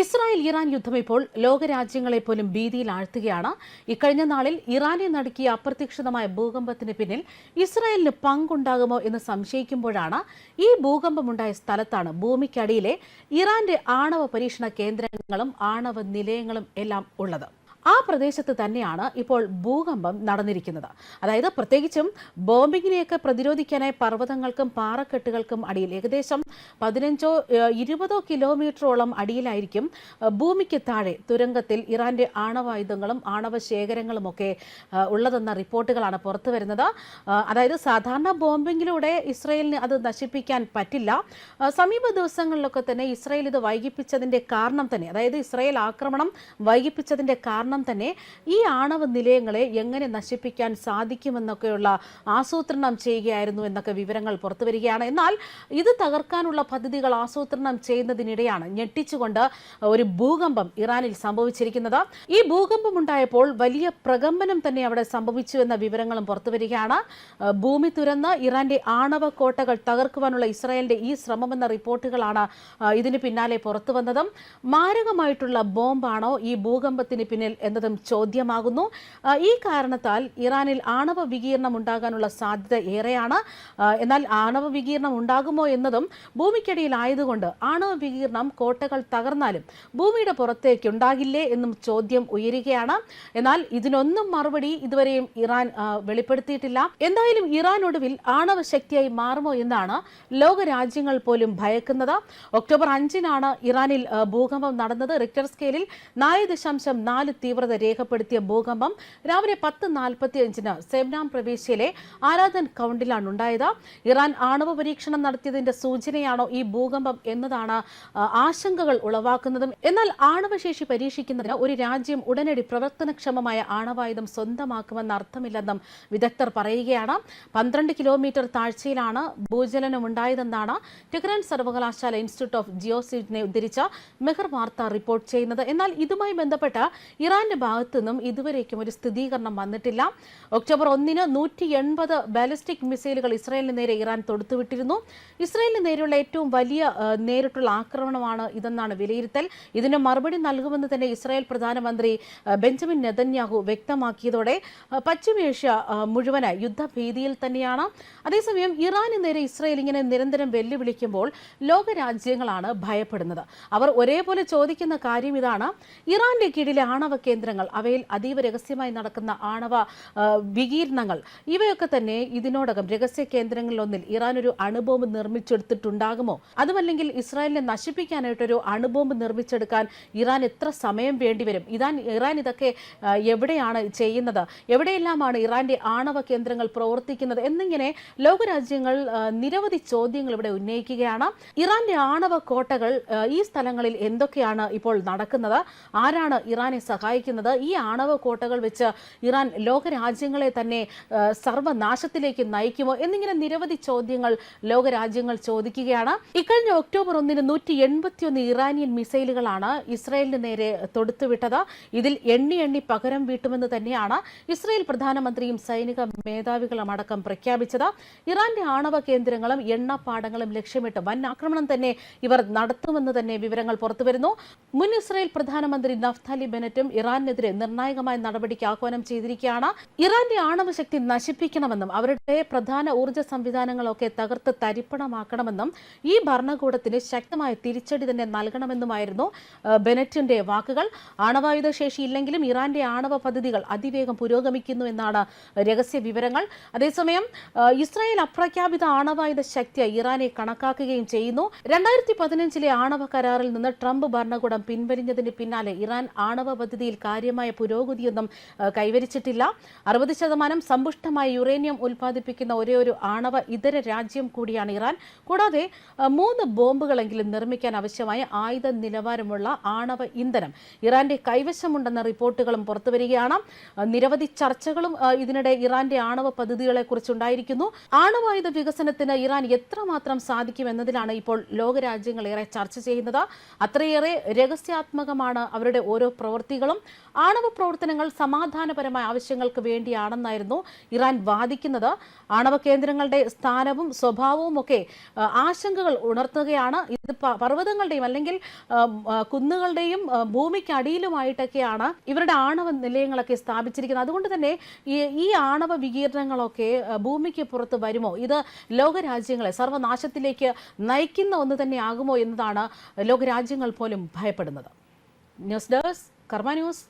Israel Iran യുദ്ധം ഇപ്പോൾ ലോകരാജ്യങ്ങളെ പോലും ഭീതിയിൽ ആഴ്ത്തുകയാണ്. ഇക്കഴിഞ്ഞ നാളിൽ ഇറാനെ നടക്കിയ അപ്രതീക്ഷിതമായ ഭൂകമ്പത്തിന് പിന്നിൽ ഇസ്രായേലിന് പങ്കുണ്ടാകുമോ എന്ന് സംശയിക്കുമ്പോഴാണ് ഈ ഭൂകമ്പമുണ്ടായ സ്ഥലത്താണ് ഭൂമിക്കടിയിലെ ഇറാന്റെ ആണവ പരീക്ഷണ കേന്ദ്രങ്ങളും ആണവ നിലയങ്ങളും എല്ലാം ഉള്ളത്. ആ പ്രദേശത്ത് തന്നെയാണ് ഇപ്പോൾ ഭൂകമ്പം നടന്നിരിക്കുന്നത്. അതായത് പ്രത്യേകിച്ചും ബോംബിങ്ങിനെയൊക്കെ പ്രതിരോധിക്കാനായി പർവതങ്ങൾക്കും പാറക്കെട്ടുകൾക്കും അടിയിൽ ഏകദേശം പതിനഞ്ചോ ഇരുപതോ കിലോമീറ്ററോളം അടിയിലായിരിക്കും ഭൂമിക്ക് താഴെ തുരങ്കത്തിൽ ഇറാന്റെ ആണവായുധങ്ങളും ആണവ ശേഖരങ്ങളും ഒക്കെ ഉള്ളതെന്ന റിപ്പോർട്ടുകളാണ് പുറത്തു വരുന്നത്. അതായത് സാധാരണ ബോംബിങ്ങിലൂടെ ഇസ്രയേലിന് അത് നശിപ്പിക്കാൻ പറ്റില്ല. സമീപ ദിവസങ്ങളിലൊക്കെ തന്നെ ഇസ്രയേൽ ഇത് വൈകിപ്പിച്ചതിന്റെ കാരണം തന്നെ അതായത് ഇസ്രയേൽ ആക്രമണം വൈകിപ്പിച്ചതിന്റെ കാരണം തന്നെ ഈ ആണവ നിലയങ്ങളെ എങ്ങനെ നശിപ്പിക്കാൻ സാധിക്കുമെന്നൊക്കെയുള്ള ആസൂത്രണം ചെയ്യുകയായിരുന്നു എന്നൊക്കെ വിവരങ്ങൾ പുറത്തു വരികയാണ്. എന്നാൽ ഇത് തകർക്കാനുള്ള പദ്ധതികൾ ആസൂത്രണം ചെയ്യുന്നതിനിടെയാണ് ഞെട്ടിച്ചുകൊണ്ട് ഒരു ഭൂകമ്പം ഇറാനിൽ സംഭവിച്ചിരിക്കുന്നത്. ഈ ഭൂകമ്പം ഉണ്ടായപ്പോൾ വലിയ പ്രകമ്പനം തന്നെ അവിടെ സംഭവിച്ചു എന്ന വിവരങ്ങളും പുറത്തു വരികയാണ്. ഭൂമി തുരന്ന് ഇറാന്റെ ആണവ കോട്ടകൾ തകർക്കുവാനുള്ള ഇസ്രായേലിന്റെ ഈ ശ്രമമെന്ന റിപ്പോർട്ടുകളാണ് ഇതിന് പിന്നാലെ പുറത്തു വന്നതും. മാരകമായിട്ടുള്ള ബോംബാണോ ഈ ഭൂകമ്പത്തിന് പിന്നിൽ എന്നതും ചോദ്യമാകുന്നു. ഈ കാരണത്താൽ ഇറാനിൽ ആണവ വികീർണം ഉണ്ടാകാനുള്ള സാധ്യത ഏറെയാണ്. എന്നാൽ ആണവ വികീർണം ഉണ്ടാകുമോ എന്നതും ഭൂമിക്കടിയിലായതുകൊണ്ട് ആണവ വികീർണം കോട്ടകൾ തകർന്നാലും ഭൂമിയുടെ പുറത്തേക്ക് ഉണ്ടാകില്ലേ എന്നും ചോദ്യം ഉയരുകയാണ്. എന്നാൽ ഇതിനൊന്നും മറുപടി ഇതുവരെയും ഇറാൻ വെളിപ്പെടുത്തിയിട്ടില്ല. എന്തായാലും ഇറാൻ ഒടുവിൽ ആണവ ശക്തിയായി മാറുമോ എന്നാണ് ലോക രാജ്യങ്ങൾ പോലും ഭയക്കുന്നത്. ഒക്ടോബർ അഞ്ചിനാണ് ഇറാനിൽ ഭൂകമ്പം നടന്നത്. റിക്ടർ സ്കെയിലിൽ നാല് ദശാംശം നാല് തീവ്രത രേഖപ്പെടുത്തിയ ഭൂകമ്പം രാവിലെ പത്ത് നാൽപ്പത്തി അഞ്ചിന് സെബ്നാം പ്രവിശ്യയിലെ ആരാധൻ കൗണ്ടിലാണ് ഉണ്ടായത്. ഇറാൻ ആണവ പരീക്ഷണം നടത്തിയതിന്റെ സൂചനയാണോ ഈ ഭൂകമ്പം എന്നതാണ് ആശങ്കകൾ ഉളവാക്കുന്നതും. എന്നാൽ ആണവശേഷി പരീക്ഷിക്കുന്നതിന് ഒരു രാജ്യം ഉടനടി പ്രവർത്തനക്ഷമമായ ആണവായുധം സ്വന്തമാക്കുമെന്ന അർത്ഥമില്ലെന്നും വിദഗ്ധർ പറയുകയാണ്. പന്ത്രണ്ട് കിലോമീറ്റർ താഴ്ചയിലാണ് ഭൂചലനം ഉണ്ടായതെന്നാണ് ടെഹ്റാൻ സർവകലാശാല ഇൻസ്റ്റിറ്റ്യൂട്ട് ഓഫ് ജിയോസിനെ ഉദ്ധരിച്ച മെഹർ വാർത്ത റിപ്പോർട്ട് ചെയ്യുന്നത്. എന്നാൽ ഇതുമായി ബന്ധപ്പെട്ട് ഇറാന്റെ ഭാഗത്തു നിന്നും ഇതുവരേക്കും ഒരു സ്ഥിരീകരണം വന്നിട്ടില്ല. ഒക്ടോബർ ഒന്നിന് നൂറ്റി എൺപത് ബാലിസ്റ്റിക് മിസൈലുകൾ ഇസ്രായേലിന് നേരെ ഇറാൻ തൊടുത്തുവിട്ടിരുന്നു. ഇസ്രായേലിന് നേരെയുള്ള ഏറ്റവും വലിയ നേരിട്ടുള്ള ആക്രമണമാണ് ഇതെന്നാണ് വിലയിരുത്തൽ. ഇതിന് മറുപടി നൽകുമെന്ന് തന്നെ ഇസ്രായേൽ പ്രധാനമന്ത്രി ബെഞ്ചമിൻ നെതന്യാഹു വ്യക്തമാക്കിയതോടെ പശ്ചിമേഷ്യ മുഴുവന യുദ്ധഭീതിയിൽ തന്നെയാണ്. അതേസമയം ഇറാന് നേരെ ഇസ്രായേൽ ഇങ്ങനെ നിരന്തരം വെല്ലുവിളിക്കുമ്പോൾ ലോകരാജ്യങ്ങളാണ് ഭയപ്പെടുന്നത്. അവർ ഒരേപോലെ ചോദിക്കുന്ന കാര്യം ഇതാണ്. ഇറാന്റെ കീഴിലെ ആണവ കേന്ദ്രങ്ങൾ അവയിൽ അതീവ രഹസ്യമായി നടക്കുന്ന ആണവ വികീർണങ്ങൾ ഇവയൊക്കെ തന്നെ ഇതിനോടകം രഹസ്യ കേന്ദ്രങ്ങളിലൊന്നിൽ ഇറാൻ ഒരു അണുബോംബ് നിർമ്മിച്ചെടുത്തിട്ടുണ്ടാകുമോ? അതുമല്ലെങ്കിൽ ഇസ്രായേലിനെ നശിപ്പിക്കാനായിട്ടൊരു അണുബോംബ് നിർമ്മിച്ചെടുക്കാൻ ഇറാൻ എത്ര സമയം വേണ്ടിവരും ഇതാൻ ഇറാൻ ഇതൊക്കെ എവിടെയാണ് ചെയ്യുന്നത്? എവിടെയെല്ലാമാണ് ഇറാന്റെ ആണവ കേന്ദ്രങ്ങൾ പ്രവർത്തിക്കുന്നത്? എന്നിങ്ങനെ ലോകരാജ്യങ്ങൾ നിരവധി ചോദ്യങ്ങൾ ഇവിടെ ഉന്നയിക്കുകയാണ്. ഇറാന്റെ ആണവ കോട്ടകൾ ഈ സ്ഥലങ്ങളിൽ എന്തൊക്കെയാണ് ഇപ്പോൾ നടക്കുന്നത്? ആരാണ് ഇറാനെ സഹായിക്കുന്നത് ഈ ആണവ കോട്ടകൾ വെച്ച് ഇറാൻ ലോകരാജ്യങ്ങളെ തന്നെ സർവനാശത്തിലേക്ക് നയിക്കുമോ എന്നിങ്ങനെ നിരവധി ചോദ്യങ്ങൾ ലോകരാജ്യങ്ങൾ ചോദിക്കുകയാണ്. ഇക്കഴിഞ്ഞ ഒക്ടോബർ ഒന്നിന് നൂറ്റി എൺപത്തിയൊന്ന് ഇറാനിയൻ മിസൈലുകളാണ് ഇസ്രായേലിന് നേരെ തൊടുത്തുവിട്ടത്. ഇതിൽ എണ്ണി എണ്ണി പകരം വീട്ടുമെന്ന് തന്നെയാണ് ഇസ്രായേൽ പ്രധാനമന്ത്രിയും സൈനിക മേധാവികളും അടക്കം പ്രഖ്യാപിച്ചത്. ഇറാന്റെ ആണവ കേന്ദ്രങ്ങളും എണ്ണപ്പാടങ്ങളും ലക്ഷ്യമിട്ട് വൻ ആക്രമണം തന്നെ ഇവർ നടത്തുമെന്ന് തന്നെ വിവരങ്ങൾ പുറത്തുവരുന്നു. മുൻ ഇസ്രായേൽ പ്രധാനമന്ത്രി നഫ്താലി ബെനറ്റും ഇറാനെതിരെ നിർണായകമായ നടപടിക്ക് ആഹ്വാനം ചെയ്തിരിക്കുകയാണ്. ഇറാന്റെ ആണവ ശക്തി നശിപ്പിക്കണമെന്നും അവരുടെ പ്രധാന ഊർജ സംവിധാനങ്ങളൊക്കെ തകർത്ത് തരിപ്പണമാക്കണമെന്നും ഈ ഭരണകൂടത്തിന് ശക്തമായ തിരിച്ചടി തന്നെ നൽകണമെന്നുമായിരുന്നു ബെനറ്റിന്റെ വാക്കുകൾ. ആണവായുധ ശേഷി ഇല്ലെങ്കിലും ഇറാന്റെ ആണവ പദ്ധതികൾ അതിവേഗം പുരോഗമിക്കുന്നു എന്നാണ് രഹസ്യ വിവരങ്ങൾ. അതേസമയം ഇസ്രായേൽ അപ്രഖ്യാപിത ആണവായുധ ശക്തിയായി ഇറാനെ കണക്കാക്കുകയും ചെയ്യുന്നു. രണ്ടായിരത്തി പതിനഞ്ചിലെ ആണവ കരാറിൽ നിന്ന് ട്രംപ് ഭരണകൂടം പിൻവലിഞ്ഞതിന് പിന്നാലെ ഇറാൻ ആണവ പദ്ധതിയിൽ കാര്യമായ പുരോഗതിയൊന്നും കൈവരിച്ചിട്ടില്ല. അറുപത് ശതമാനം സമ്പുഷ്ടമായ യുറേനിയം ഉൽപ്പാദിപ്പിക്കുന്ന ഒരേ ഒരു ആണവ ഇതര രാജ്യം കൂടിയാണ് ഇറാൻ. കൂടാതെ മൂന്ന് ബോംബുകളെങ്കിലും നിർമ്മിക്കാൻ ആവശ്യമായ ആയുധ നിലവാരമുള്ള ആണവ ഇന്ധനം ഇറാന്റെ കൈവശമുണ്ടെന്ന റിപ്പോർട്ടുകളും പുറത്തുവരികയാണ്. നിരവധി ചർച്ചകളും ഇതിനിടെ ഇറാന്റെ ആണവ പദ്ധതികളെ കുറിച്ചുണ്ടായിരിക്കുന്നു ആണവായുധ വികസനത്തിന് ഇറാൻ എത്രമാത്രം സാധിക്കും എന്നതിലാണ് ഇപ്പോൾ ലോകരാജ്യങ്ങൾ ഏറെ ചർച്ച ചെയ്യുന്നത്. അത്രയേറെ രഹസ്യാത്മകമാണ് അവരുടെ ഓരോ പ്രവൃത്തികളും ആണവ പ്രവർത്തനങ്ങൾ സമാധാനപരമായ ആവശ്യങ്ങൾക്ക് വേണ്ടിയാണെന്നായിരുന്നു ഇറാൻ വാദിക്കുന്നത്. ആണവ കേന്ദ്രങ്ങളുടെ സ്ഥാനവും സ്വഭാവവും ഒക്കെ ആശങ്കകൾ ഉണർത്തുകയാണ്. ഇത് പർവതങ്ങളുടെയും അല്ലെങ്കിൽ കുന്നുകളുടെയും ഭൂമിക്കടിയിലുമായിട്ടൊക്കെയാണ് ഇവരുടെ ആണവ നിലയങ്ങളൊക്കെ സ്ഥാപിച്ചിരിക്കുന്നത്. അതുകൊണ്ട് തന്നെ ഈ ആണവ വികീരണങ്ങളൊക്കെ ഭൂമിക്ക് പുറത്ത് വരുമോ? ഇത് ലോകരാജ്യങ്ങളെ സർവനാശത്തിലേക്ക് നയിക്കുന്ന ഒന്ന് തന്നെ ആകുമോ എന്നതാണ് ലോകരാജ്യങ്ങൾ പോലും ഭയപ്പെടുന്നത്. ന്യൂസ് ഡെസ്ക് കർമ്മ ന്യൂസ്